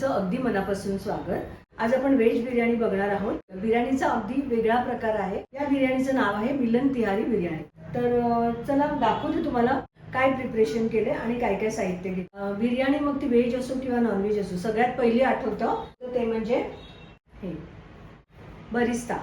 तुमचं अगदी मनापासून स्वागत. आज आपण व्हेज बिर्याणी बघणार आहोत. बिर्याणीचा अगदी वेगळा प्रकार आहे. या बिर्याणीचं नाव आहे मिलन तिहारी बिर्याणी. तर चला दाखवते तुम्हाला काय प्रिपरेशन केले आणि काय काय साहित्य घेतलं बिर्याणी मग ती व्हेज असो किंवा नॉनव्हेज असो सगळ्यात पहिली आठवतं तर ते म्हणजे हे बरिस्ता.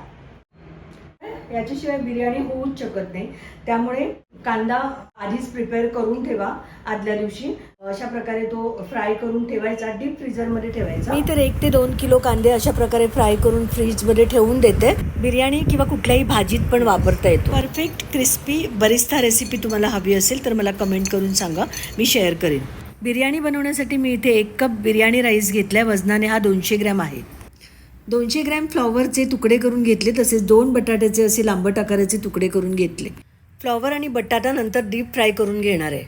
याच्याशिवाय बिर्याणी होऊच शकत नाही. त्यामुळे कांदा आधीच प्रिपेअर करून ठेवा आदल्या दिवशी. अशा प्रकारे तो फ्राय करून ठेवायचा डीप फ्रीजरमध्ये ठेवायचा. मी तर एक ते दोन किलो कांदे अशा प्रकारे फ्राय करून फ्रीजमध्ये ठेवून देते. बिर्याणी किंवा कुठल्याही भाजीत पण वापरता येतो. परफेक्ट क्रिस्पी बरिस्ता रेसिपी तुम्हाला हवी असेल तर मला कमेंट करून सांगा. मी शेअर करेन. बिर्याणी बनवण्यासाठी मी इथे एक कप बिर्याणी राईस घेतलाय. वजनाने हा दोनशे ग्रॅम आहे. दोनशे ग्रॅम फ्लॉवरचे तुकडे करून घेतले तसेच दोन बटाट्याचे असे लांबट आकाराचे तुकडे करून घेतले. फ्लॉवर आणि बटाटा नंतर डीप फ्राय करून घेणार आहे.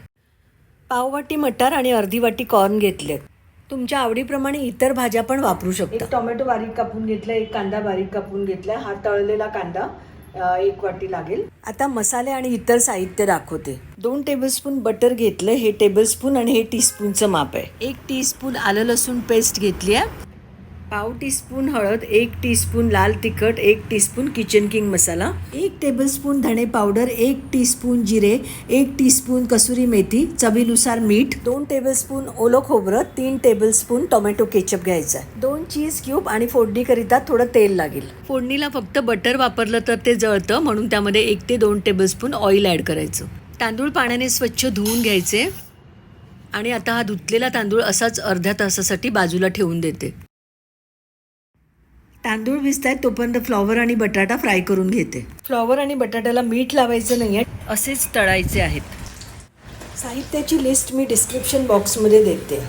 पाववाटी मटार आणि अर्धी वाटी कॉर्न घेतले तुमच्या आवडीप्रमाणे इतर भाज्या पण वापरू शकता. एक टोमॅटो बारीक कापून घेतला एक कांदा बारीक कापून घेतला हा तळलेला कांदा एक वाटी लागेल. आता मसाले आणि इतर साहित्य दाखवते. दोन टेबलस्पून बटर घेतलं हे टेबलस्पून आणि हे टीस्पूनचं माप आहे. एक टीस्पून आलं लसूण पेस्ट घेतली आहे. पाव टीस्पून हळद एक टीस्पून लाल तिखट एक टीस्पून किचन किंग मसाला एक टेबलस्पून धणे पावडर एक टीस्पून जिरे एक टीस्पून कसुरी मेथी चवीनुसार मीठ दोन टेबलस्पून ओलं खोबरं तीन टेबलस्पून टोमॅटो केचप घ्यायचा दोन चीज क्यूब आणि फोडणीकरिता थोडं तेल लागेल. फोडणीला फक्त बटर वापरलं तर ते जळतं म्हणून त्यामध्ये एक ते दोन टेबलस्पून ऑइल ॲड करायचं. तांदूळ पाण्याने स्वच्छ धुवून घ्यायचे. आणि आता हा धुतलेला तांदूळ असाच अर्ध्या तासासाठी बाजूला ठेवून देते. तांदूळ भिजतायत तोपर्यंत फ्लॉवर आणि बटाटा फ्राय करून घेते. फ्लॉवर आणि बटाट्याला मीठ लावायचं नाही आहे असेच तळायचे आहेत. साहित्याची लिस्ट मी डिस्क्रिप्शन बॉक्समध्ये देते.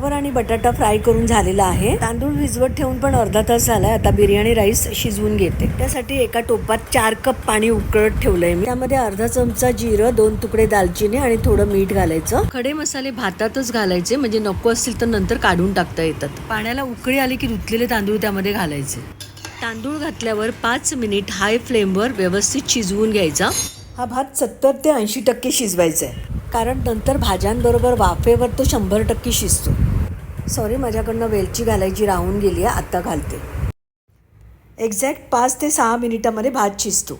फ्लॉवर आणि बटाटा फ्राय करून झालेला आहे. तांदूळ भिजवत ठेवून पण अर्धा तास झालाय. आता बिर्याणी राईस शिजवून घेते. त्यासाठी एका टोपात चार कप पाणी उकळत ठेवलंय मी. त्यामध्ये अर्धा चमचा जिरं दोन तुकडे दालचिनी आणि थोडं मीठ घालायचं. खडे मसाले भातातच घालायचे. म्हणजे नको असतील तर नंतर काढून टाकता येतात. पाण्याला उकळी आली की धुतलेले तांदूळ त्यामध्ये घालायचे. तांदूळ घातल्यावर पाच मिनिट हाय फ्लेमवर व्यवस्थित शिजवून घ्यायचा. हा भात सत्तर ते ऐंशी टक्के शिजवायचा आहे कारण नंतर भाज्यांबरोबर वाफेवर तो शंभर टक्के शिजतो. सॉरी माझ्याकडनं वेलची घालायची राहून गेली आहे आत्ता घालते. एक्झॅक्ट पाच ते सहा मिनिटामध्ये भात शिजतो.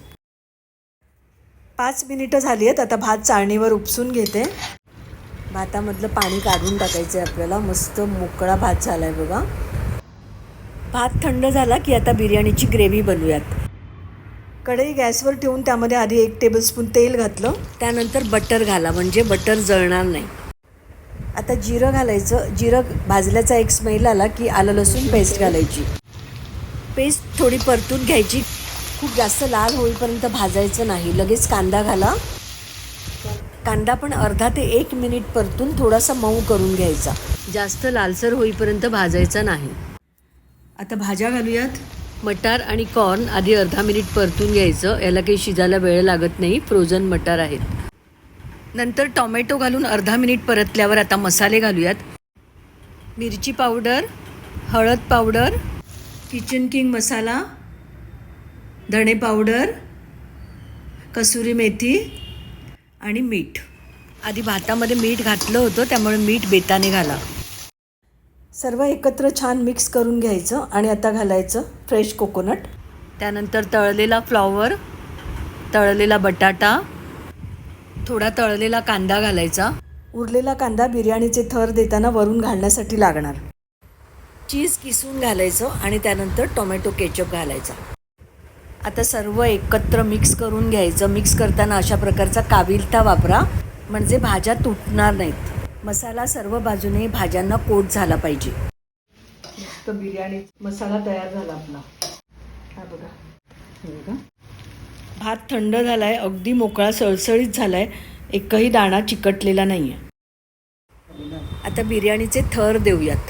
पाच मिनिटं झाली आहेत आता भात चाळणीवर उपसून घेते. भातामधलं पाणी काढून टाकायचं आहे आपल्याला मस्त मोकळा भात झाला आहे बघा. भात थंड झाला की आता बिर्याणीची ग्रेव्ही बनवूयात. कढई गॅसवर ठेवून त्यामध्ये आधी एक टेबलस्पून तेल घातलं. त्यानंतर बटर घाला म्हणजे बटर जळणार नाही. आता जिरं घालायचं जिरं भाजल्याचा एक स्मेल आला की आलं लसूण पेस्ट घालायची. पेस्ट थोडी परतून घ्यायची. खूप जास्त लाल होईपर्यंत भाजायचं नाही. लगेच कांदा घाला. कांदा पण अर्धा ते एक मिनिट परतून थोडासा मऊ करून घ्यायचा. जास्त लालसर होईपर्यंत भाजायचा नाही. आता भाज्या घालूयात. मटार आणि कॉर्न आधी अर्धा मिनिट परतून घ्यायचं. याला काही शिजायला वेळ लागत नाही. फ्रोझन मटार आहेत. नंतर टॉमॅटो घालून अर्धा मिनिट परतल्यावर आता मसाले घालूयात. मिरची पावडर हळद पावडर किचन किंग मसाला धणे पावडर कसुरी मेथी आणि मीठ. आधी भातामध्ये मीठ घातलं होतं त्यामुळे मीठ बेताने घाला. सर्व एकत्र छान मिक्स करून घ्यायचं आणि आता घालायचं फ्रेश कोकोनट. त्यानंतर तळलेला फ्लॉवर तळलेला बटाटा थोडा तळलेला कांदा घालायचा. उरलेला कांदा बिर्याणीचे थर देताना वरून घालण्यासाठी लागणार. चीज किसून घालायचं आणि त्यानंतर टोमॅटो केचप घालायचा. आता सर्व एकत्र मिक्स करून घ्यायचं. मिक्स करताना अशा प्रकारचा काविलता वापरा. म्हणजे भाज्या तुटणार नाहीत. मसाला सर्व बाजूने भाज्यांना कोट झाला पाहिजे. बिर्याणी मसाला तयार झाला आपला. हा बघा. भात थंड झाला आहे अगदी मोकळा सळसळीत झाला आहे एकही दाणा चिकटलेला नाही आहे आता बिर्याणीचे थर देऊयात.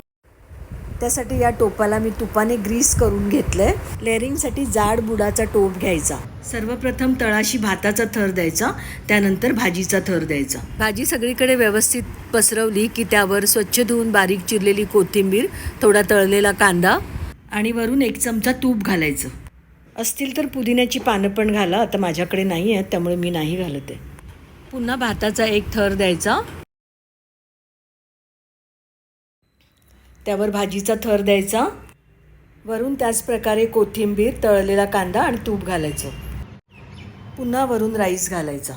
त्यासाठी या टोपाला मी तुपाने ग्रीस करून घेतलं आहे लेअरिंगसाठी जाड बुडाचा टोप घ्यायचा. सर्वप्रथम तळाशी भाताचा थर द्यायचा त्यानंतर भाजीचा थर द्यायचा. भाजी सगळीकडे व्यवस्थित पसरवली की त्यावर स्वच्छ धुवून बारीक चिरलेली कोथिंबीर थोडा तळलेला कांदा आणि वरून एक चमचा तूप घालायचं. असतील तर पुदिन्याची पानं पण घाला. आता माझ्याकडे नाही आहेत त्यामुळे मी नाही घालत आहे. पुन्हा भाताचा एक थर द्यायचा. त्यावर भाजीचा थर द्यायचा. वरून त्याच प्रकारे कोथिंबीर तळलेला कांदा आणि तूप घालायचं. पुन्हा वरून राईस घालायचा.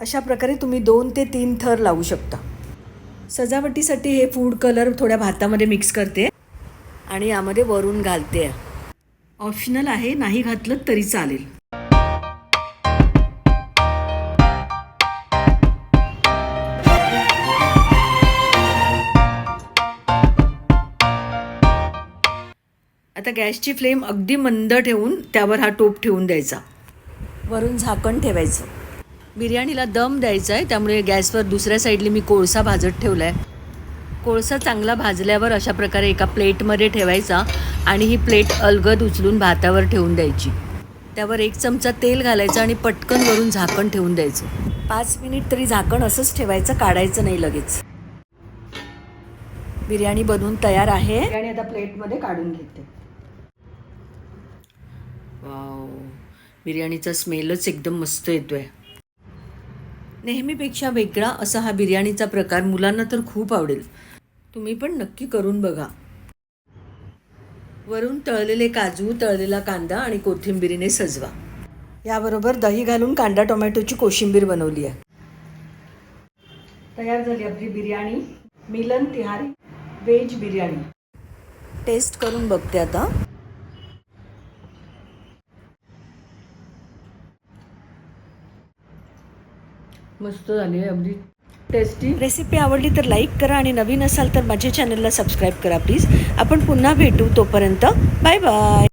अशा प्रकारे तुम्ही दोन ते तीन थर लावू शकता. सजावटीसाठी हे फूड कलर थोड्या भातामध्ये मिक्स करते. आणि यामध्ये वरून घालते. ऑप्शनल आहे नाही घातलं तरी चालेल. आता गॅसची फ्लेम अगदी मंद ठेवून त्यावर हा टोप ठेवून द्यायचा. वरून झाकण ठेवायचं. बिर्याणीला दम द्यायचा आहे त्यामुळे गॅसवर दुसऱ्या साईडला मी कोळसा भाजत ठेवला आहे कोळसा चांगला भाजल्यावर अशा प्रकारे एका प्लेटमध्ये ठेवायचा. आणि ही प्लेट अलगद उचलून भातावर ठेवून द्यायची. त्यावर एक चमचा तेल घालायचं आणि पटकन वरून झाकण ठेवून द्यायचं. पाच मिनिट तरी झाकण असंच ठेवायचं काढायचं नाही लगेच. बिर्याणी बनवून तयार आहे. बिर्याणी आता प्लेटमध्ये काढून घेते. वाव बिर्याणीचा स्मेलच एकदम मस्त येतोय. नेहमीपेक्षा वेगळा असा हा बिर्याणीचा प्रकार मुलांना तर खूप आवडेल. तुम्ही पण नक्की करून बघा. वरून तळलेले काजू तळलेला कांदा आणि कोथिंबिरीने सजवा. याबरोबर दही घालून कांदा टोमॅटोची कोशिंबीर बनवली आहे. तयार झाली आपली बिर्याणी. मिलन तिहारी व्हेज बिर्याणी. टेस्ट करून बघते आता. मस्त झाली आहे अगदी. टेस्टी रेसिपी आवडली तर लाईक करा आणि नवीन असाल तर माझ्या चॅनलला सबस्क्राईब करा प्लीज आपण पुन्हा भेटू तोपर्यंत बाय बाय